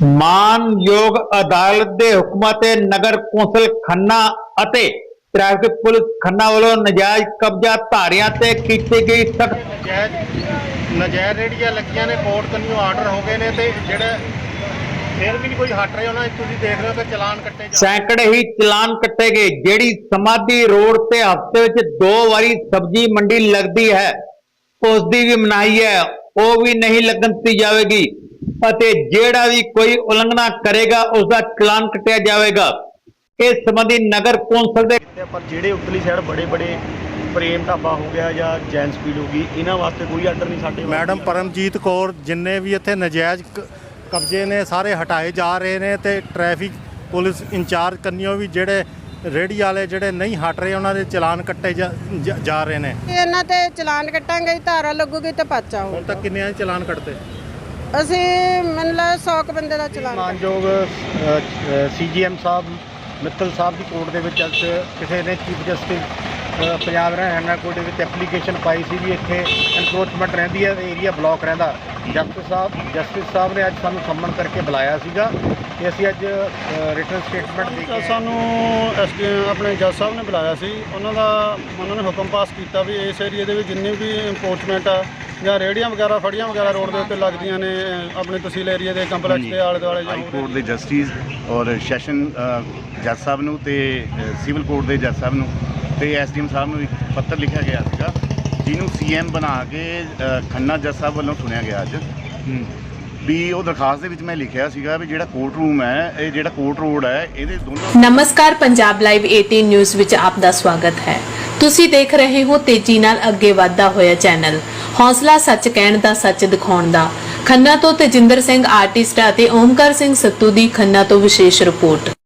ਮਾਨਯੋਗ ਅਦਾਲਤ ਦੇ ਹੁਕਮਾਂ ਤੇ ਨਗਰ ਕੌਂਸਲ ਖੰਨਾ ਅਤੇ ਟ੍ਰੈਫਿਕ ਪੁਲਿਸ ਖੰਨਾ ਵੱਲੋਂ ਨਜਾਇਜ਼ ਕਬਜ਼ਾ ਧਾਰਿਆਂ ਤੇ ਕੀਤੀ ਗਈ ਸਖਤ ਨਜਾਇਜ਼ ਨਜਾਇਜ਼ ਰੇੜੀਆਂ ਲੱਗੀਆਂ ਨੇ ਕੋਰਟ ਕੰਨਿਓ ਆਰਡਰ ਹੋ ਗਏ ਨੇ ਤੇ ਜਿਹੜੇ ਫਿਰ ਵੀ ਨਹੀਂ ਕੋਈ ਹਟ ਰਹੇ ਉਹਨਾਂ ਤੁਸੀਂ ਦੇਖ ਰਹੇ ਹੋ ਕਿ ਚਲਾਨ ਕੱਟੇ ਜਾ ਸੈਂਕੜੇ ਹੀ ਚਲਾਨ ਕੱਟੇ ਗਏ ਜਿਹੜੀ ਸਮਾਧੀ ਰੋਡ ਤੇ ਹਫ਼ਤੇ ਵਿੱਚ ਦੋ ਵਾਰੀ ਸਬਜ਼ੀ ਮੰਡੀ ਲੱਗਦੀ ਹੈ ਉਸ ਦੀ ਵੀ ਮਨਾਹੀ ਹੈ ਉਹ ਵੀ ਨਹੀਂ ਲੱਗਣ ਦਿੱਤੀ ਜਾਵੇਗੀ। ਅਤੇ ਜਿਹੜਾ ਵੀ ਕੋਈ ਉਲੰਘਣਾ ਕਰੇਗਾ ਉਸ ਦਾ ਚਲਾਨ ਕੱਟਿਆ ਜਾਵੇਗਾ। ਇਸ ਸੰਬੰਧੀ ਨਗਰ ਕੌਂਸਲ ਦੇ ਪਰ ਜਿਹੜੇ ਉੱਤਲੀ ਸਾਈਡ ਬੜੇ ਬੜੇ ਪ੍ਰੇਮ ਢਾਬਾ ਹੋ ਗਿਆ ਜਾਂ ਜੈਨ ਸਪੀਡ ਹੋ ਗਈ ਇਹਨਾਂ ਵਾਸਤੇ ਕੋਈ ਆਰਡਰ ਨਹੀਂ ਸਾਡੇ ਮੈਡਮ ਪਰਮਜੀਤ ਕੌਰ ਜਿੰਨੇ ਵੀ ਇੱਥੇ ਨਜਾਇਜ਼ ਕਬਜ਼ੇ ਨੇ ਸਾਰੇ ਹਟਾਏ ਜਾ ਰਹੇ ਨੇ ਤੇ ਟ੍ਰੈਫਿਕ ਪੁਲਿਸ ਇੰਚਾਰਜ ਕੰਨਿਓ ਵੀ ਜਿਹੜੇ ਰੇੜੀ ਵਾਲੇ ਜਿਹੜੇ ਨਹੀਂ ਹਟ ਰਹੇ ਉਹਨਾਂ ਦੇ ਚਲਾਨ ਕੱਟੇ ਜਾ- ਰਹੇ ਨੇ। ਇਹਨਾਂ ਤੇ ਚਲਾਨ ਕੱਟਾਂਗੇ ਧਾਰਾ ਲੱਗੂਗੀ ਤੇ ਹੋਊ ਹੁਣ ਤੱਕ ਕਿੰਨੇ ਚਲਾਨ ਕੱਟਦੇ ਅਸੀਂ ਮੈਨੂੰ ਲੱਗਦਾ 100 ਕੁ ਬੰਦੇ ਦਾ ਚਲਾਨ ਕੱਟਿਆ। ਮਾਨਯੋਗ ਸੀਜੀਐਮ ਸਾਹਿਬ ਮਿੱਤਲ ਸਾਹਿਬ ਦੀ ਕੋਰਟ ਦੇ ਵਿੱਚ ਅੱਜ ਕਿਸੇ ਨੇ chief justice Punjab Haryana court ਦੇ ਵਿੱਚ ਐਪਲੀਕੇਸ਼ਨ ਪਾਈ ਸੀ ਵੀ ਇੱਥੇ ਐਨਕਰੋਚਮੈਂਟ ਰਹਿੰਦੀ ਹੈ ਏਰੀਆ ਬਲੌਕ ਰਹਿੰਦਾ ਜਸਟਿਸ ਸਾਹਿਬ ਜਸਟਿਸ ਸਾਹਿਬ ਨੇ ਅੱਜ ਸਾਨੂੰ ਸੰਮਨ ਕਰਕੇ ਬੁਲਾਇਆ ਸੀਗਾ ਤੇ ਅਸੀਂ ਅੱਜ ਰਿਟਨ ਸਟੇਟਮੈਂਟ ਦੇ ਤਾਂ ਕੇ ਸਾਨੂੰ ਐਸਡੀ ਆਪਣੇ ਜੱਜ ਸਾਹਿਬ ਨੇ ਬੁਲਾਇਆ ਸੀ ਉਹਨਾਂ ਦਾ ਉਹਨਾਂ ਨੇ ਹੁਕਮ ਪਾਸ ਕੀਤਾ ਵੀ ਇਸ ਏਰੀਏ ਦੇ ਵਿੱਚ ਜਿੰਨੀ ਵੀ ਇੰਪੋਰਟਮੈਂਟ ਆ ਜਾਂ ਰੇੜੀਆਂ ਵਗੈਰਾ ਫੜੀਆਂ ਵਗੈਰਾ ਰੋਡ ਦੇ ਉੱਤੇ ਲੱਗਦੀਆਂ ਨੇ ਆਪਣੇ ਤਹਿਸੀਲ ਏਰੀਏ ਦੇ ਕੰਪਲੈਕਸ ਦੇ ਆਲੇ ਦੁਆਲੇ ਜਾਂ ਹਾਈ ਕੋਰਟ ਦੇ ਜਸਟਿਸ ਔਰ ਸੈਸ਼ਨ ਜੱਜ ਸਾਹਿਬ ਨੂੰ ਤੇ ਸਿਵਲ ਕੋਰਟ ਦੇ ਜੱਜ ਸਾਹਿਬ ਨੂੰ ਤੇ ਐਸਡੀਐਮ ਸਾਹਿਬ ਨੂੰ ਇੱਕ ਪੱਤਰ ਲਿਖਿਆ ਗਿਆ ਸੀਗਾ ਜਿਹਨੂੰ ਸੀਐਮ ਬਣਾ ਕੇ ਖੰਨਾ ਜੱਜ ਸਾਹਿਬ ਵੱਲੋਂ ਸੁਣਿਆ ਗਿਆ ਅੱਜ। ਵੀ ਉਹ ਦਰਖਾਸਤ ਦੇ ਵਿੱਚ ਮੈਂ ਲਿਖਿਆ ਸੀਗਾ ਵੀ ਜਿਹੜਾ ਕੋਰਟ ਰੂਮ ਹੈ ਇਹ ਜਿਹੜਾ ਕੋਰਟ ਰੋਡ ਹੈ ਇਹਦੇ ਦੋਨੋਂ ਨਮਸਕਾਰ ਪੰਜਾਬ ਲਾਈਵ 18 ਨਿਊਜ਼ ਵਿੱਚ ਆਪ ਦਾ ਸਵਾਗਤ ਹੈ। ਤੁਸੀਂ ਦੇਖ ਰਹੇ ਹੋ ਤੇਜ਼ੀ ਨਾਲ ਅੱਗੇ ਵਧਦਾ ਹੋਇਆ ਚੈਨਲ ਹੌਸਲਾ ਸੱਚ ਕਹਿਣ ਦਾ, ਸੱਚ ਦਿਖਾਉਣ ਦਾ। ਖੰਨਾ ਤੋਂ ਤੇਜਿੰਦਰ ਸਿੰਘ ਆਰਟਿਸਟ ਅਤੇ ਓਮਕਾਰ ਸਿੰਘ ਸੱਤੂ ਦੀ ਖੰਨਾ ਤੋਂ ਵਿਸ਼ੇਸ਼ ਰਿਪੋਰਟ।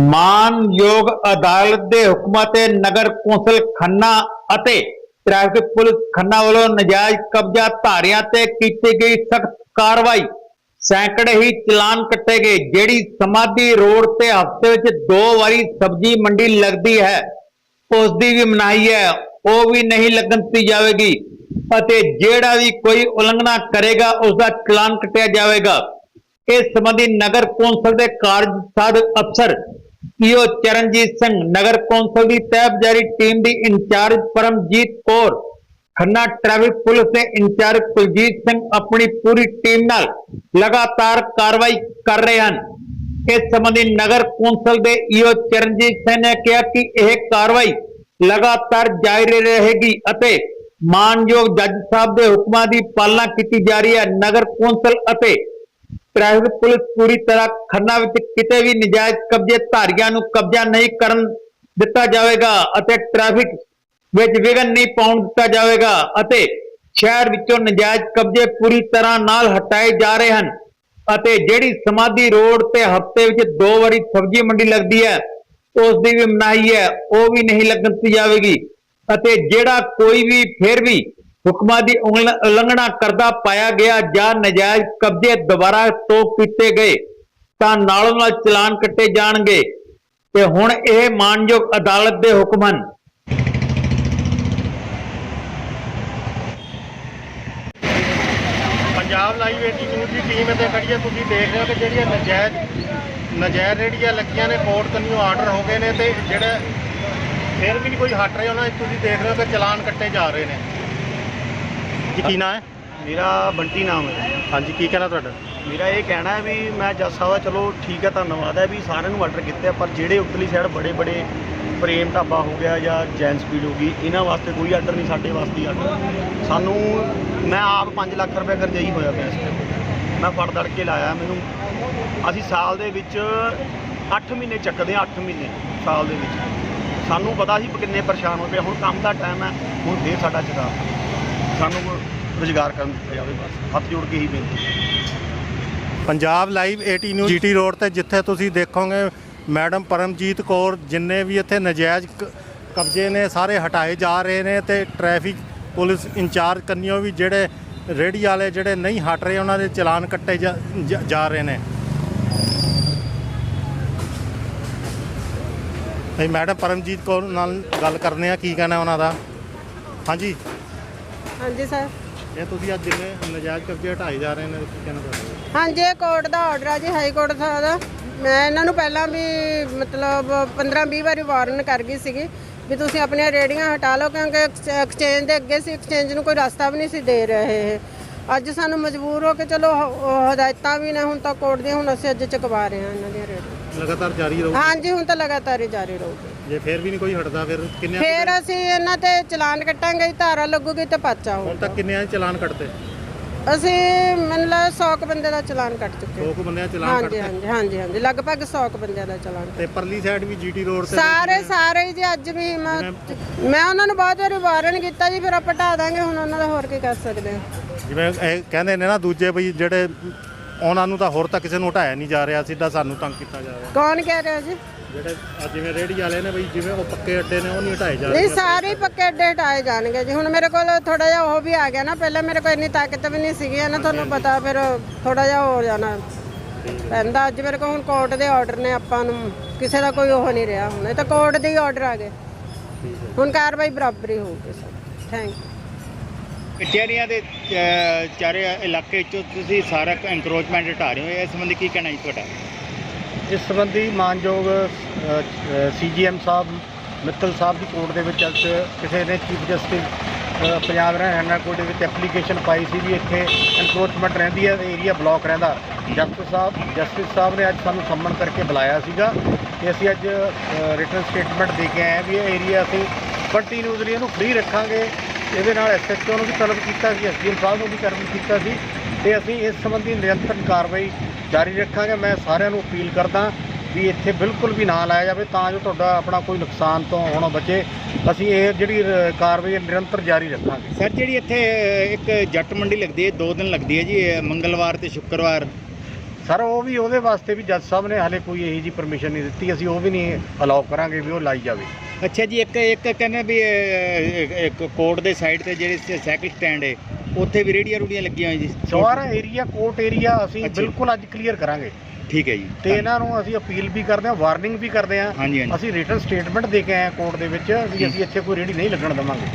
ਮਾਨਯੋਗ ਅਦਾਲਤ ਦੇ ਹੁਕਮਾਂ ਤੇ ਨਗਰ ਕੌਂਸਲ ਖੰਨਾ ਅਤੇ ਟ੍ਰੈਫਿਕ ਪੁਲਿਸ ਖੰਨਾ ਵੱਲੋਂ ਨਜਾਇਜ਼ ਕਬਜ਼ਾ ਧਾਰਿਆਂ ਤੇ ਕੀਤੀ ਗਈ ਸਖਤ ਕਾਰਵਾਈ। ਸੈਂਕੜੇ ਹੀ ਚਲਾਨ ਕੱਟੇ ਗਏ, ਜਿਹੜੀ ਸਮਾਧੀ ਰੋਡ ਤੇ ਹਫ਼ਤੇ ਵਿੱਚ ਦੋ ਵਾਰੀ ਸਬਜ਼ੀ ਮੰਡੀ ਲੱਗਦੀ ਹੈ। ਉਸ ਦੀ ਵੀ ਮਨਾਹੀ ਹੈ, ਉਹ ਵੀ ਨਹੀਂ ਲੱਗਣ ਦਿੱਤੀ ਜਾਵੇਗੀ ਅਤੇ ਜਿਹੜਾ ਵੀ ਕੋਈ ਉਲੰਘਣਾ ਕਰੇਗਾ ਉਸ ਦਾ ਚਲਾਨ ਕੱਟਿਆ ਜਾਵੇਗਾ। ਇਸ ਸੰਬੰਧੀ ਨਗਰ ਕੌਂਸਲ ਦੇ ਕਾਰਜ ਸਾਧਕ ਅਫਸਰ ਈਓ ਚਰਨਜੀਤ ਸਿੰਘ, ਨਗਰ ਕੌਂਸਲ ਦੀ ਤਹਿਬ ਟੀਮ ਦੀ incharge Paramjit Kaur, Khanna traffic police ਦੇ ਇੰਚਾਰਜ ਕੁਲਜੀਤ ਸਿੰਘ ਆਪਣੀ ਪੂਰੀ ਟੀਮ ਨਾਲ ਲਗਾਤਾਰ ਕਾਰਵਾਈ ਕਰ ਰਹੇ ਹਨ। ਇਸ ਸੰਬੰਧੀ ਨਗਰ ਕੌਂਸਲ ਦੇ ਈਓ ਚਰਨਜੀਤ ਸਿੰਘ ਨੇ ਕਿਹਾ ਕਿ ਇਹ ਕਾਰਵਾਈ ਲਗਾਤਾਰ ਜਾਰੀ ਰਹੇਗੀ ਅਤੇ ਮਾਨਯੋਗ ਜੱਜ ਸਾਹਿਬ ਦੇ ਹੁਕਮਾਂ ਦੀ ਪਾਲਣਾ ਕੀਤੀ ਜਾ ਰਹੀ ਹੈ। ਨਗਰ ਕੌਂਸਲ ਅਤੇ ਟ੍ਰੈਫਿਕ ਪੁਲਿਸ ਪੂਰੀ ਤਰ੍ਹਾਂ ਖੰਨਾ ਵਿੱਚ ਕਿਤੇ ਵੀ ਨਜਾਇਜ਼ ਕਬਜ਼ੇ ਧਾਰੀਆਂ ਨੂੰ ਕਬਜ਼ਾ ਨਹੀਂ ਕਰਨ ਦਿੱਤਾ ਜਾਵੇਗਾ ਅਤੇ ਟ੍ਰੈਫਿਕ ਵਿੱਚ ਵਿਘਨ ਨਹੀਂ ਪਾਉਣ ਦਿੱਤਾ ਜਾਵੇਗਾ ਅਤੇ ਸ਼ਹਿਰ ਵਿੱਚੋਂ ਨਜਾਇਜ਼ ਕਬਜ਼ੇ ਪੂਰੀ ਤਰ੍ਹਾਂ ਨਾਲ ਹਟਾਏ ਜਾ ਰਹੇ ਹਨ ਅਤੇ ਜਿਹੜੀ ਸਮਾਧੀ ਰੋਡ ਤੇ ਹਫ਼ਤੇ ਵਿੱਚ ਦੋ ਵਾਰੀ ਸਬਜ਼ੀ ਮੰਡੀ ਲੱਗਦੀ ਹੈ, ਉਸ ਦੀ ਵੀ ਮਨਾਹੀ ਹੈ, ਉਹ ਵੀ ਨਹੀਂ ਲੱਗਣ ਦਿੱਤੀ ਜਾਵੇਗੀ ਅਤੇ ਜਿਹੜਾ ਕੋਈ ਵੀ ਫਿਰ ਵੀ ਹੁਕਮਾਂ ਦੀ ਉਲੰਘਣਾ ਕਰਦਾ ਪਾਇਆ ਗਿਆ ਜਾਂ ਨਜਾਇਜ਼ ਕਬਜ਼ੇ ਦੁਬਾਰਾ ਤੋਂ ਕੀਤੇ ਗਏ, ਤਾਂ ਨਾਲੋਂ ਨਾਲ ਚਲਾਨ ਕੱਟੇ ਜਾਣਗੇ। ਤੇ ਹੁਣ ਇਹ ਮਾਨਯੋਗ ਅਦਾਲਤ ਦੇ ਹੁਕਮ ਹਨ। ਪੰਜਾਬ ਲਾਈਵ 18 ਦੀ ਟੀਮ ਇੱਥੇ ਖੜੀ ਹੈ। ਤੁਸੀਂ ਦੇਖ ਰਹੇ ਹੋ ਕਿ ਜਿਹੜੀਆਂ ਨਜਾਇਜ਼ ਨਜਾਇਜ਼ ਰੇੜੀਆਂ ਲੱਗੀਆਂ ਨੇ, ਕੋਰਟ ਕੰਨਿਓ ਆਰਡਰ ਹੋ ਗਏ ਨੇ ਤੇ ਜਿਹੜੇ ਫਿਰ ਵੀ ਕੋਈ ਹਟ ਰਹੇ ਉਹਨਾਂ ਤੁਸੀਂ ਦੇਖ ਰਹੇ ਹੋ ਕਿ ਚਲਾਨ ਕੱਟੇ ਜਾ ਰਹੇ ਨੇ। ਜੀ ਕੀ ਨਾਂ ਹੈ? ਮੇਰਾ ਬੰਟੀ ਨਾਮ ਹੈ ਹਾਂਜੀ ਕੀ ਕਹਿਣਾ ਤੁਹਾਡਾ? ਮੇਰਾ ਇਹ ਕਹਿਣਾ ਹੈ ਵੀ ਮੈਂ ਜੱਜ ਸਾਹਿਬ ਦਾ ਚਲੋ ਠੀਕ ਹੈ ਧੰਨਵਾਦ ਹੈ ਵੀ ਸਾਰਿਆਂ ਨੂੰ ਆਰਡਰ ਕੀਤੇ ਆ, ਪਰ ਜਿਹੜੇ ਉੱਤਲੀ ਸਾਈਡ ਬੜੇ ਬੜੇ ਪ੍ਰੇਮ ਢਾਬਾ ਹੋ ਗਿਆ ਜਾਂ ਜੈਨ ਸਪੀਡ ਹੋ ਗਈ ਇਹਨਾਂ ਵਾਸਤੇ ਕੋਈ ਆਰਡਰ ਨਹੀਂ ਸਾਡੇ ਵਾਸਤੇ ਆਰਡਰ ਸਾਨੂੰ ਮੈਂ ਆਪ 5 ਲੱਖ ਰੁਪਏ ਕਰਜ਼ਈ ਹੋਇਆ ਪਿਆ ਇਸ। ਮੈਂ ਫੜ ਦੜ ਕੇ ਲਾਇਆ ਮੈਨੂੰ। ਅਸੀਂ ਸਾਲ ਦੇ ਵਿੱਚ 8 ਮਹੀਨੇ ਚੱਕਦੇ ਆ 8 ਮਹੀਨੇ ਸਾਲ ਦੇ ਵਿੱਚ। ਸਾਨੂੰ ਪਤਾ ਸੀ ਕਿੰਨੇ ਪਰੇਸ਼ਾਨ ਹੋ ਪਏ ਹੁਣ ਕੰਮ ਦਾ ਟਾਈਮ ਹੈ ਹੁਣ ਫੇਰ ਸਾਡਾ ਚਗਾ ਸਾਨੂੰ ਰੁਜ਼ਗਾਰ ਕਰਨ ਦਿੱਤਾ ਜਾਵੇ ਬਸ, ਹੱਥ ਜੋੜ ਕੇ ਹੀ ਬੇਨਤੀ Punjab live 18 news GT road ਤੇ ਜਿੱਥੇ ਤੁਸੀਂ ਦੇਖੋਗੇ ਮੈਡਮ ਪਰਮਜੀਤ ਕੌਰ ਜਿੰਨੇ ਵੀ ਇੱਥੇ ਨਜਾਇਜ਼ ਕਬਜ਼ੇ ਨੇ, ਸਾਰੇ ਹਟਾਏ ਜਾ ਰਹੇ ਨੇ ਤੇ ਟ੍ਰੈਫਿਕ ਪੁਲਿਸ ਇੰਚਾਰਜ ਕੰਨਿਓ ਵੀ ਜਿਹੜੇ ਰੇਹੜੀ ਵਾਲੇ ਜਿਹੜੇ ਨਹੀਂ ਹਟ ਰਹੇ, ਉਹਨਾਂ ਦੇ ਚਲਾਨ ਕੱਟੇ ਜਾ- ਜਾ- ਜਾ ਰਹੇ ਨੇ। ਅਸੀਂ ਮੈਡਮ ਪਰਮਜੀਤ ਕੌਰ ਨਾਲ ਗੱਲ ਕਰਨੇ ਆ, ਕੀ ਕਹਿਣਾ ਉਹਨਾਂ ਦਾ? ਹਾਂਜੀ। ਹਾਂਜੀ ਸਰ। ਇਹ ਤੁਸੀਂ ਅੱਜ ਜਿੰਨੇ ਨਜਾਇਜ਼ ਕਬਜ਼ੇ ਹਟਾਏ ਜਾ ਰਹੇ ਨੇ ਕੀ ਕਹਿਣਾ ਚਾਹੁੰਦੇ ਹਾਂਜੀ ਇਹ ਕੋਰਟ ਦਾ ਆਰਡਰ ਆ ਜੀ ਹਾਈ ਕੋਰਟ ਦਾ ਉਹਦਾ। ਮੈਂ ਇਹਨਾਂ ਨੂੰ ਪਹਿਲਾਂ ਵੀ ਮਤਲਬ 15 20 ਵਾਰੀ ਵਾਰਨ ਕਰ ਗਈ ਸੀਗੀ ਵੀ ਤੁਸੀਂ ਆਪਣੀਆਂ ਰੇੜੀਆਂ ਹਟਾ ਲਓ ਕਿਉਂਕਿ ਐਕਸਚੇਂਜ ਦੇ ਅੱਗੇ ਸੀ ਐਕਸਚੇਂਜ ਨੂੰ ਕੋਈ ਰਸਤਾ ਵੀ ਨਹੀਂ ਸੀ ਦੇ ਰਹੇ ਇਹ। ਅੱਜ ਸਾਨੂੰ ਮਜਬੂਰ ਹੋ ਕੇ ਚਲੋ ਹ- ਉਹ ਹਦਾਇਤਾਂ ਵੀ ਨੇ ਹੁਣ ਤਾਂ ਕੋਰਟ ਦੀਆਂ ਹੁਣ ਅਸੀਂ ਅੱਜ ਚੁਕਵਾ ਰਹੇ ਹਾਂ ਇਹਨਾਂ ਦੀਆਂ ਰੇੜੀਆਂ ਲਗਾਤਾਰ ਜਾਰੀ ਰਹੂ ਹਾਂਜੀ ਹੁਣ ਤਾਂ ਲਗਾਤਾਰ ਹੀ ਜਾਰੀ ਰਹੂਗੀ। ਜੇ ਫਿਰ ਵੀ ਨਹੀਂ ਕੋਈ ਹਟਦਾ ਫਿਰ ਕਿੰਨੇ ਫੇਰ ਅਸੀਂ ਇਹਨਾਂ ਤੇ ਚਲਾਨ ਕੱਟਾਂਗੇ ਧਾਰਾ ਲੱਗੂਗੀ ਤੇ ਪਰਚਾ ਹੁਣ ਹੋਊਗਾ ਤੱਕ ਕਿੰਨਿਆਂ ਦੇ ਚਲਾਨ ਕੱਟਦੇ ਅਸੀਂ ਮੈਨੂੰ ਲੱਗਦਾ 100 ਕੁ ਬੰਦੇ ਦਾ ਚਲਾਨ ਕੱਟ ਚੁੱਕੇ ਦੋ ਕੁ ਬੰਦਿਆਂ ਦੇ ਚਲਾਨ ਹਾਂਜੀ ਕੱਟਦੇ ਹਾਂਜੀ ਹਾਂਜੀ ਹਾਂਜੀ ਲਗਭਗ 100 ਕੁ ਬੰਦਿਆਂ ਦਾ ਚਲਾਨ ਤੇ ਪਰਲੀ ਸਾਈਡ ਵੀ ਜੀਟੀ ਰੋਡ ਤੇ ਸਾਰੇ ਸਾਰੇ ਹੀ ਜੀ ਅੱਜ ਵੀ ਮੈਂ ਮੈਂ ਉਹਨਾਂ ਨੂੰ ਬਹੁਤ ਵਾਰੀ ਵਾਰਨ ਕੀਤਾ ਜੀ ਫਿਰ ਆਪਾਂ ਢਾ ਦਾਂਗੇ ਹੁਣ ਉਹਨਾਂ ਦਾ ਹੋਰ ਕੀ ਕਰ ਸਕਦੇ ਹਾਂ ਜਿਵੇਂ ਇਹ ਕਹਿੰਦੇ ਨੇ ਨਾ ਦੂਜੇ ਬਈ ਜਿਹੜੇ ਉਹਨਾਂ ਨੂੰ ਤਾਂ ਹੋਰ ਤਾਂ ਕਿਸੇ ਨੂੰ ਹਟਾਇਆ ਨਹੀਂ ਜਾ ਰਿਹਾ ਸਿੱਧਾ ਸਾਨੂੰ ਤੰਗ ਕੀਤਾ ਜਾ ਰਿਹਾ। ਕੌਣ ਕਹਿ ਰਿਹਾ ਜੀ? ਜਿਹੜੇ ਆ ਜਿਵੇਂ ਰੇੜੀ ਵਾਲੇ ਨੇ ਬਈ ਜਿਵੇਂ ਉਹ ਪੱਕੇ ਅੱਡੇ ਨੇ ਉਹ ਨਹੀਂ ਹਟਾਏ ਜਾ ਰਹੇ ਨਹੀਂ ਸਾਰੇ ਪੱਕੇ ਅੱਡੇ ਹਟਾਏ ਜਾਣਗੇ ਜੀ। ਹੁਣ ਮੇਰੇ ਕੋਲ ਥੋੜਾ ਜਿਹਾ ਉਹ ਵੀ ਆ ਗਿਆ ਨਾ ਪਹਿਲਾਂ ਮੇਰੇ ਕੋਲ ਇੰਨੀ ਤਾਕਤ ਵੀ ਨਹੀਂ ਸੀਗੀ ਨਾ ਤੁਹਾਨੂੰ ਪਤਾ ਫਿਰ ਥੋੜਾ ਜਿਹਾ ਹੋ ਜਾਣਾ। ਪੈਂਦਾ ਅੱਜ ਮੇਰੇ ਕੋਲ ਹੁਣ ਕੋਰਟ ਦੇ ਆਰਡਰ ਨੇ ਆਪਾਂ ਨੂੰ ਕਿਸੇ ਦਾ ਕੋਈ ਉਹ ਨਹੀਂ ਰਿਹਾ ਹੁਣ। ਇਹ ਤਾਂ ਕੋਰਟ ਦੇ ਹੀ ਆਰਡਰ ਆ ਗਏ। ਹੁਣ ਕਾਰਵਾਈ ਬਰਾਬਰੀ ਹੋਊਗੀ ਸਰ। ਥੈਂਕ ਯੂ ਕਚਹਿਰੀਆਂ ਦੇ ਚਾਰੇ ਇਲਾਕੇ ਚੋਂ ਤੁਸੀਂ ਸਾਰਾ ਐਨਕਰੋਚਮੈਂਟ ਹਟਾ ਰਹੇ ਹੋ? ਇਸ ਸੰਬੰਧੀ ਕੀ ਕਹਿਣਾ ਜੀ ਤੁਹਾਡਾ? ਇਸ ਸੰਬੰਧੀ ਮਾਨਯੋਗ ਸੀਜੀਐਮ ਸਾਹਿਬ, ਮਿੱਤਲ ਸਾਹਿਬ ਦੀ ਕੋਰਟ ਦੇ ਵਿੱਚ ਅੱਜ ਕਿਸੇ ਨੇ chief justice Punjab Haryana court ਦੇ ਵਿੱਚ ਐਪਲੀਕੇਸ਼ਨ ਪਾਈ ਸੀ ਵੀ ਇੱਥੇ ਐਨਕਰੋਚਮੈਂਟ ਰਹਿੰਦੀ ਹੈ ਏਰੀਆ ਬਲੌਕ ਰਹਿੰਦਾ। ਜਸਟਿਸ ਸਾਹਿਬ ਜਸਟਿਸ ਸਾਹਿਬ ਨੇ ਅੱਜ ਸਾਨੂੰ ਸੰਮਨ ਕਰਕੇ ਬੁਲਾਇਆ ਸੀਗਾ ਕਿ ਅਸੀਂ ਅੱਜ ਰਿਟਰਨ ਸਟੇਟਮੈਂਟ ਦੇ ਕੇ ਆਏ ਹਾਂ ਵੀ ਇਹ ਏਰੀਆ ਅਸੀਂ ਕੰਟੀਨਿਊਸਲੀ ਇਹਨੂੰ ਫ੍ਰੀ ਰੱਖਾਂਗੇ। ਇਹਦੇ ਨਾਲ ਐਸਐਚਓ ਨੂੰ ਵੀ ਤਲਬ ਕੀਤਾ ਸੀ ਐਸਡੀਐਮ ਸਾਹਿਬ ਨੂੰ ਵੀ ਤਲਬ ਕੀਤਾ ਸੀ। ਤੇ ਅਸੀਂ ਇਸ ਸੰਬੰਧੀ ਨਿਰੰਤਰ ਕਾਰਵਾਈ ਜਾਰੀ ਰੱਖਾਂਗੇ। ਮੈਂ ਸਾਰਿਆਂ ਨੂੰ ਅਪੀਲ ਕਰਦਾ ਵੀ ਇੱਥੇ ਬਿਲਕੁਲ ਵੀ ਨਾ ਲਾਇਆ ਜਾਵੇ ਤਾਂ ਜੋ ਤੁਹਾਡਾ ਆਪਣਾ ਕੋਈ ਨੁਕਸਾਨ ਤੋਂ ਹੋਣਾ ਬਚੇ। ਅਸੀਂ ਇਹ ਜਿਹੜੀ ਕਾਰਵਾਈ ਨਿਰੰਤਰ ਜਾਰੀ ਰੱਖਾਂਗੇ। ਸਰ ਜਿਹੜੀ ਇੱਥੇ ਇੱਕ ਜੱਟ ਮੰਡੀ ਲੱਗਦੀ ਹੈ ਦੋ ਦਿਨ ਲੱਗਦੀ ਹੈ ਜੀ ਮੰਗਲਵਾਰ ਤੇ ਸ਼ੁੱਕਰਵਾਰ। ਸਰ ਉਹ ਵੀ ਉਹਦੇ ਵਾਸਤੇ ਵੀ ਜੱਜ ਸਾਹਿਬ ਨੇ ਹਾਲੇ ਕੋਈ ਇਹੀ ਜੀ ਪਰਮਿਸ਼ਨ ਨਹੀਂ ਦਿੱਤੀ। ਅਸੀਂ ਉਹ ਵੀ ਨਹੀਂ ਅਲਾਉ ਕਰਾਂਗੇ ਵੀ ਉਹ ਲਾਈ ਜਾਵੇ। ਅੱਛਾ ਜੀ ਇੱਕ ਇੱਕ ਕਹਿੰਦੇ ਵੀ ਇੱਕ ਕੋਰਟ ਦੇ ਸਾਈਡ ਤੇ ਜਿਹੜੇ ਸਾਈਕਲ ਸਟੈਂਡ ਹੈ ਉੱਥੇ ਵੀ ਰੇੜੀਆਂ ਰੂੜੀਆਂ ਲੱਗੀਆਂ ਹੋਈਆਂ ਜੀ। ਸਾਰਾ ਏਰੀਆ ਕੋਰਟ ਏਰੀਆ ਅਸੀਂ ਅੱਛਾ। ਬਿਲਕੁਲ ਅੱਜ ਕਲੀਅਰ ਕਰਾਂਗੇ। ਠੀਕ ਹੈ ਜੀ। ਤੇ ਇਹਨਾਂ ਨੂੰ ਅਸੀਂ ਅਪੀਲ ਵੀ ਕਰਦੇ ਹਾਂ ਵਾਰਨਿੰਗ ਵੀ ਕਰਦੇ ਹਾਂ। ਹਾਂਜੀ ਹਾਂਜੀ। ਅਸੀਂ ਰਿਟਨ ਸਟੇਟਮੈਂਟ ਦੇ ਕੇ ਆਏ ਹਾਂ ਕੋਰਟ ਦੇ ਵਿੱਚ ਵੀ ਅਸੀਂ ਇੱਥੇ ਕੋਈ ਰੇੜੀ ਨਹੀਂ ਲੱਗਣ ਦੇਵਾਂਗੇ।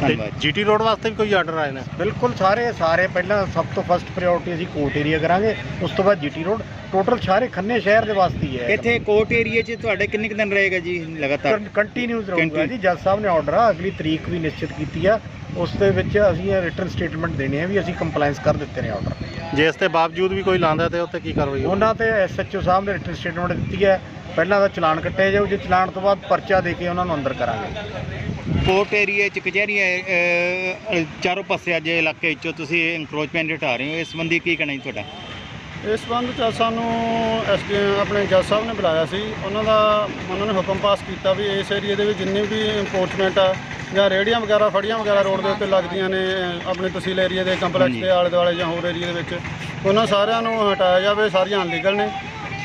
ਧੰਨਵਾਦ ਜੀਟੀ ਰੋਡ ਵਾਸਤੇ ਵੀ ਕੋਈ ਆਰਡਰ ਆਏ ਨੇ? ਬਿਲਕੁਲ ਸਾਰੇ ਸਾਰੇ ਪਹਿਲਾਂ ਸਭ ਤੋਂ ਫਸਟ ਪ੍ਰਾਇੋਰਟੀ ਅਸੀਂ ਕੋਰਟ ਏਰੀਆ ਕਰਾਂਗੇ ਉਸ ਤੋਂ ਬਾਅਦ ਜੀਟੀ ਰੋਡ ਟੋਟਲ ਸਾਰੇ ਖੰਨੇ ਸ਼ਹਿਰ ਦੇ ਵਾਸਤੇ ਹੀ ਹੈ। ਇੱਥੇ ਕੋਰਟ ਏਰੀਆ 'ਚ ਤੁਹਾਡੇ ਕਿੰਨੇ ਕੁ ਦਿਨ ਰਹੇਗਾ ਜੀ ਲਗਾਤਾਰ? ਕੰਟੀਨਿਊਸ ਰਹੂਗਾ Continue। ਜੀ ਜੱਜ ਸਾਹਿਬ ਨੇ ਆਰਡਰ ਆ ਅਗਲੀ ਤਰੀਕ ਵੀ ਨਿਸ਼ਚਿਤ ਕੀਤੀ ਆ। ਉਸ ਦੇ ਵਿੱਚ ਅਸੀਂ ਇਹ ਰਿਟਨ ਸਟੇਟਮੈਂਟ ਦੇਣੀ ਹੈ ਵੀ ਅਸੀਂ ਕੰਪਲਾਈਂਸ ਕਰ ਦਿੱਤੇ ਨੇ ਆਰਡਰ ਜੇ ਇਸ ਤੇ ਬਾਵਜੂਦ ਵੀ ਕੋਈ ਲਾਂਦਾ ਤੇ ਉੱਤੇ ਕੀ ਕਾਰਵਾਈ ਹੋਊ? ਉਹਨਾਂ ਤੇ ਐਸਐਚਓ ਸਾਹਿਬ ਨੇ ਰਿਟਨ ਸਟੇਟਮੈਂਟ ਦਿੱਤੀ ਹੈ। ਪਹਿਲਾਂ ਦਾ ਚਲਾਨ ਕੱਟਿਆ ਜਾਊ ਜੇ ਚਲਾਨ ਤੋਂ ਬਾਅਦ ਪਰਚਾ ਦੇ ਕੇ ਉਹਨਾਂ ਨੂੰ ਅੰਦਰ ਕਰਾਂਗੇ। ਕੋਰਟ ਏਰੀਆ 'ਚ ਕਚਹਿਰੀਆਂ ਅਹ, ਅਹ, ਚਾਰੋਂ ਪਾਸੇ ਅੱਜ ਇਲਾਕੇ 'ਚੋਂ ਤੁਸੀਂ ਇਨਕਰੋਚਮੈਂਟ ਹਟਾ ਰਹੇ ਹੋ। ਇਸ ਸੰਬੰਧੀ ਕੀ ਕਹਿਣਾ ਜੀ ਤੁਹਾਡਾ? ਇਸ ਸੰਬੰਧ ਚ ਸਾਨੂੰ ਐਸਡੀ ਆਪਣੇ ਜੱਜ ਸਾਹਿਬ ਨੇ ਬੁਲਾਇਆ ਸੀ। ਉਹਨਾਂ ਦਾ ਉਹਨਾਂ ਨੇ ਹੁਕਮ ਪਾਸ ਕੀਤਾ ਵੀ ਇਸ ਏਰੀਆ ਦੇ ਵਿੱਚ ਜਿੰਨੀ ਵੀ ਇੰਪੋਰਟਮੈਂਟ ਆ ਜਾਂ ਰੇੜੀਆਂ ਵਗੈਰਾ ਫੜੀਆਂ ਵਗੈਰਾ ਰੋਡ ਦੇ ਉੱਤੇ ਲੱਗਦੀਆਂ ਨੇ ਆਪਣੇ ਤਹਿਸੀਲ ਏਰੀਆ ਦੇ ਕੰਪਲੈਕਸ ਦੇ ਆਲੇ ਦੁਆਲੇ ਜਾਂ ਹੋਰ ਏਰੀਆ ਦੇ ਵਿੱਚ। ਉਹਨਾਂ ਸਾਰਿਆਂ ਨੂੰ ਹਟਾਇਆ ਜਾਵੇ ਸਾਰੀਆਂ ਅਨਲੀਗਲ ਨੇ।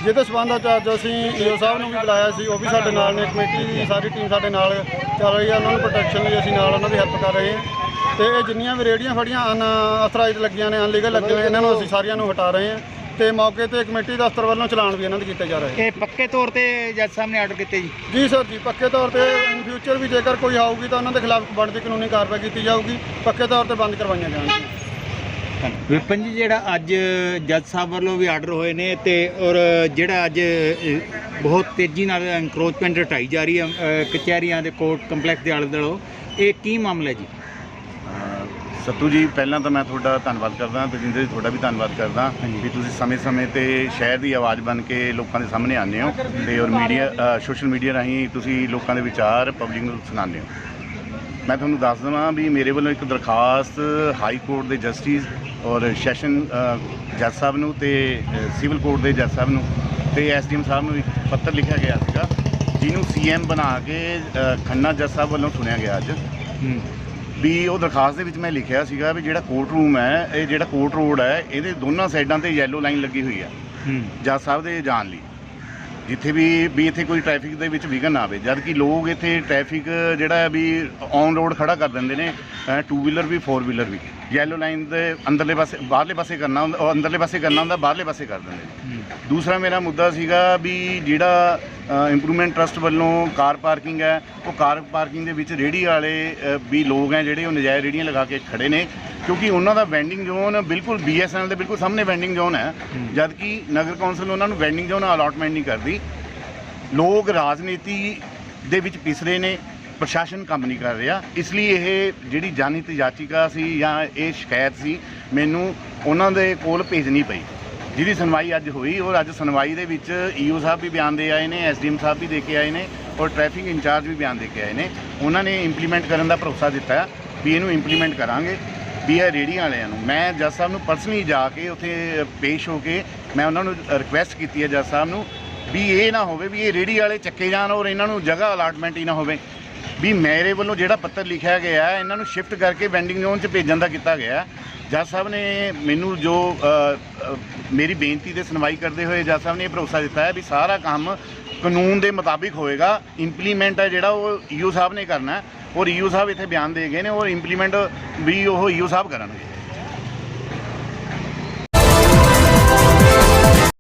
ਜਿਹਦੇ ਸਬੰਧ ਚ ਅੱਜ ਅਸੀਂ ਈਓ ਸਾਹਿਬ ਨੂੰ ਵੀ ਬੁਲਾਇਆ ਸੀ ਉਹ ਵੀ ਸਾਡੇ ਨਾਲ ਨੇ ਕਮੇਟੀ ਦੀ ਸਾਰੀ ਟੀਮ ਸਾਡੇ ਨਾਲ ਚੱਲ ਰਹੀ ਹੈ ਉਹਨਾਂ ਨੂੰ ਪ੍ਰੋਟੈਕਸ਼ਨ ਲਈ ਅਸੀਂ ਨਾਲ ਉਹਨਾਂ ਦੀ ਹੈਲਪ ਕਰ ਰਹੇ ਹਾਂ। ਤੇ ਇਹ ਜਿੰਨੀਆਂ ਵੀ ਰੇੜੀਆਂ ਫੜੀਆਂ ਅਨ ਅਥਰਾਈਜ਼ਡ ਲੱਗੀਆਂ ਨੇ ਅਨਲੀਗਲ ਲੱਗੀਆਂ ਨੇ ਇਹਨਾਂ ਨੂੰ ਅਸੀਂ ਸਾਰਿਆਂ ਨੂੰ ਹਟਾ ਰਹੇ ਹਾਂ। ਤੇ ਮੌਕੇ ਤੇ ਕਮੇਟੀ ਦਫ਼ਤਰ ਵੱਲੋਂ ਚਲਾਨ ਵੀ ਇਹਨਾਂ ਦੇ ਕੀਤੇ ਜਾ ਰਹੇ। ਇਹ ਪੱਕੇ ਤੌਰ ਤੇ ਜੱਜ ਸਾਹਿਬ ਨੇ ਆਰਡਰ ਕੀਤੇ ਜੀ? ਜੀ ਸਰ ਜੀ ਪੱਕੇ ਤੌਰ ਤੇ ਇਨ ਫਿਊਚਰ ਵੀ ਜੇਕਰ ਕੋਈ ਆਊਗੀ ਤਾਂ ਉਹਨਾਂ ਦੇ ਖਿਲਾਫ ਬਣਦੀ ਕਾਨੂੰਨੀ ਕਾਰਵਾਈ ਕੀਤੀ ਜਾਊਗੀ। ਪੱਕੇ ਤੌਰ ਤੇ ਬੰਦ ਕਰਵਾਈਆਂ ਜਾਣਗੀਆਂ। ਵਿਪਨ ਜੀ ਜਿਹੜਾ ਅੱਜ ਜੱਜ ਸਾਹਿਬ ਵੱਲੋਂ ਵੀ ਆਰਡਰ ਹੋਏ ਨੇ ਤੇ ਔਰ ਜਿਹੜਾ ਅੱਜ ਬਹੁਤ ਤੇਜ਼ੀ ਨਾਲ ਇਨਕਰੋਚਮੈਂਟ ਹਟਾਈ ਜਾ ਰਹੀ ਹੈ ਕਚਹਿਰੀਆਂ ਦੇ ਕੋਰਟ ਕੰਪਲੈਕਸ ਦੇ ਆਲੇ ਦੁਆਲੇ ਇਹ ਕੀ ਮਾਮਲਾ ਹੈ ਜੀ? ਸੱਤੂ ਜੀ ਪਹਿਲਾਂ ਤਾਂ ਮੈਂ ਤੁਹਾਡਾ ਧੰਨਵਾਦ ਕਰਦਾ ਬਜਿੰਦਰ ਜੀ ਤੁਹਾਡਾ ਵੀ ਧੰਨਵਾਦ ਕਰਦਾ ਵੀ ਤੁਸੀਂ ਸਮੇਂ-ਸਮੇਂ ਤੇ ਸ਼ਹਿਰ ਦੀ ਆਵਾਜ਼ ਬਣ ਕੇ ਲੋਕਾਂ ਦੇ ਸਾਹਮਣੇ ਆਉਂਦੇ ਹੋ ਤੇ ਔਰ ਮੀਡੀਆ ਸੋਸ਼ਲ ਮੀਡੀਆ ਰਾਹੀਂ ਤੁਸੀਂ ਲੋਕਾਂ ਦੇ ਵਿਚਾਰ ਪਬਲਿਕ ਨੂੰ ਸੁਣਾਉਂਦੇ ਹੋ। ਮੈਂ ਤੁਹਾਨੂੰ ਦੱਸ ਦਵਾਂ ਵੀ ਮੇਰੇ ਵੱਲੋਂ ਇੱਕ ਦਰਖਾਸਤ ਹਾਈ ਕੋਰਟ ਦੇ ਜਸਟਿਸ ਔਰ ਸੈਸ਼ਨ ਜੱਜ ਸਾਹਿਬ ਨੂੰ ਤੇ ਸਿਵਲ ਕੋਰਟ ਦੇ ਜੱਜ ਸਾਹਿਬ ਨੂੰ ਤੇ ਐਸਡੀਐਮ ਸਾਹਿਬ ਨੂੰ ਇੱਕ ਪੱਤਰ ਲਿਖਿਆ ਗਿਆ ਸੀਗਾ ਜਿਹਨੂੰ ਸੀਐਮ ਬਣਾ ਕੇ ਖੰਨਾ ਜੱਜ ਸਾਹਿਬ ਵੱਲੋਂ ਸੁਣਿਆ ਗਿਆ ਅੱਜ। ਵੀ ਉਹ ਦਰਖਾਸਤ ਦੇ ਵਿੱਚ ਮੈਂ ਲਿਖਿਆ ਸੀਗਾ ਵੀ ਜਿਹੜਾ ਕੋਰਟ ਰੂਮ ਹੈ ਇਹ ਜਿਹੜਾ ਕੋਰਟ ਰੋਡ ਹੈ ਇਹਦੇ ਦੋਨਾਂ ਸਾਈਡਾਂ ਤੇ ਯੈਲੋ ਲਾਈਨ ਲੱਗੀ ਹੋਈ ਹੈ। ਜੱਜ ਸਾਹਿਬ ਦੇ ਜਾਣ ਲਈ। ਜਿੱਥੇ ਵੀ ਵੀ ਇੱਥੇ ਕੋਈ ਟ੍ਰੈਫਿਕ ਦੇ ਵਿੱਚ ਵਿਘਨ ਨਾ ਆਵੇ। ਜਦ ਕਿ ਲੋਕ ਇੱਥੇ ਟ੍ਰੈਫਿਕ ਜਿਹੜਾ ਹੈ ਵੀ ਔਨ ਰੋਡ ਖੜਾ ਕਰ ਦਿੰਦੇ ਨੇ ਟੂ ਵੀਲਰ ਵੀ ਫੋਰ ਵੀਲਰ ਵੀ। ਯੈਲੋ ਲਾਈਨ ਦੇ ਅੰਦਰਲੇ ਪਾਸੇ ਬਾਹਰਲੇ ਪਾਸੇ ਕਰਨਾ ਹੁੰਦਾ ਅੰਦਰਲੇ ਪਾਸੇ ਕਰਨਾ ਹੁੰਦਾ ਬਾਹਰਲੇ ਪਾਸੇ ਕਰ ਦਿੰਦੇ ਨੇ। ਦੂਸਰਾ ਮੇਰਾ ਮੁੱਦਾ ਸੀਗਾ ਵੀ ਜਿਹੜਾ ਇੰਪਰੂਵਮੈਂਟ ਟਰਸਟ ਵੱਲੋਂ ਕਾਰ ਪਾਰਕਿੰਗ ਹੈ। ਉਹ ਕਾਰ ਪਾਰਕਿੰਗ ਦੇ ਵਿੱਚ ਰੇਹੜੀ ਵਾਲੇ ਵੀ ਲੋਕ ਹੈ ਜਿਹੜੇ ਉਹ ਨਜਾਇਜ਼ ਰੇਹੜੀਆਂ ਲਗਾ ਕੇ ਖੜੇ ਨੇ। ਕਿਉਂਕਿ ਉਹਨਾਂ ਦਾ ਵੈਂਡਿੰਗ ਜ਼ੋਨ ਬਿਲਕੁਲ ਬੀਐਸਐਨਐਲ ਦੇ ਬਿਲਕੁਲ ਸਾਹਮਣੇ ਵੈਂਡਿੰਗ ਜ਼ੋਨ ਹੈ। ਜਦ ਕਿ ਨਗਰ ਕੌਂਸਲ ਉਹਨਾਂ ਨੂੰ ਵੈਂਡਿੰਗ ਜ਼ੋਨ ਅਲਾਟਮੈਂਟ ਨਹੀਂ ਕਰਦੀ। ਲੋਕ ਰਾਜਨੀਤੀ ਦੇ ਵਿੱਚ ਪਿਸ ਰਹੇ ਨੇ ਪ੍ਰਸ਼ਾਸਨ ਕੰਮ ਨਹੀਂ ਕਰ ਰਿਹਾ। ਇਸ ਲਈ ਇਹ ਜਿਹੜੀ ਜਨਹਿਤ ਯਾਚਿਕਾ ਸੀ ਜਾਂ ਇਹ ਸ਼ਿਕਾਇਤ ਸੀ ਮੈਨੂੰ ਉਹਨਾਂ ਦੇ ਕੋਲ ਭੇਜਣੀ ਪਈ। ਜਿਹਦੀ ਸੁਣਵਾਈ ਅੱਜ ਹੋਈ, ਔਰ ਅੱਜ ਸੁਣਵਾਈ ਦੇ ਵਿੱਚ ਈਓ ਸਾਹਿਬ ਵੀ ਬਿਆਨ ਦੇ ਆਏ ਨੇ, ਐਸਡੀਐਮ ਸਾਹਿਬ ਵੀ ਦੇ ਕੇ ਆਏ ਨੇ, ਔਰ ਟ੍ਰੈਫਿਕ ਇੰਚਾਰਜ ਵੀ ਬਿਆਨ ਦੇ ਕੇ ਆਏ ਨੇ। ਉਹਨਾਂ ਨੇ ਇੰਪਲੀਮੈਂਟ ਕਰਨ ਦਾ ਭਰੋਸਾ ਦਿੱਤਾ ਵੀ ਇਹਨੂੰ ਇੰਪਲੀਮੈਂਟ ਕਰਾਂਗੇ। ਵੀ ਇਹ ਰੇਹੜੀਆਂ ਵਾਲਿਆਂ ਨੂੰ, ਮੈਂ ਜੱਜ ਸਾਹਿਬ ਨੂੰ ਪਰਸਨਲੀ ਜਾ ਕੇ ਉੱਥੇ ਪੇਸ਼ ਹੋ ਕੇ ਮੈਂ ਉਹਨਾਂ ਨੂੰ ਰਿਕੁਐਸਟ ਕੀਤੀ ਹੈ ਜੱਜ ਸਾਹਿਬ ਨੂੰ ਵੀ ਇਹ ਨਾ ਹੋਵੇ ਵੀ ਇਹ ਰੇਹੜੀ ਵਾਲੇ ਚੱਕੇ ਜਾਣ ਔਰ ਇਹਨਾਂ ਨੂੰ ਜਗ੍ਹਾ ਅਲਾਟਮੈਂਟ ਹੀ ਨਾ ਹੋਵੇ। ਵੀ ਮੇਰੇ ਵੱਲੋਂ ਜਿਹੜਾ ਪੱਤਰ ਲਿਖਿਆ ਗਿਆ ਇਹਨਾਂ ਨੂੰ ਸ਼ਿਫਟ ਕਰਕੇ ਵੈਂਡਿੰਗ ਜ਼ੋਨ 'ਚ ਭੇਜਣ ਦਾ ਕੀਤਾ ਗਿਆ ਜੱਜ ਸਾਹਿਬ ਨੇ ਮੈਨੂੰ ਜੋ ਮੇਰੀ ਬੇਨਤੀ ਤੇ ਸੁਣਵਾਈ ਕਰਦੇ ਹੋਏ ਜੱਜ ਸਾਹਿਬ ਨੇ ਇਹ ਭਰੋਸਾ ਦਿੱਤਾ ਹੈ ਵੀ ਸਾਰਾ ਕੰਮ ਕਾਨੂੰਨ ਦੇ ਮੁਤਾਬਿਕ ਹੋਏਗਾ। ਇੰਪਲੀਮੈਂਟ ਹੈ ਜਿਹੜਾ ਉਹ ਈਓ ਸਾਹਿਬ ਨੇ ਕਰਨਾ ਹੈ। ਔਰ ਈਓ ਸਾਹਿਬ ਇੱਥੇ ਬਿਆਨ ਦੇ ਗਏ ਨੇ ਔਰ ਇੰਪਲੀਮੈਂਟ ਵੀ ਉਹ ਈਓ ਸਾਹਿਬ ਕਰਨਗੇ।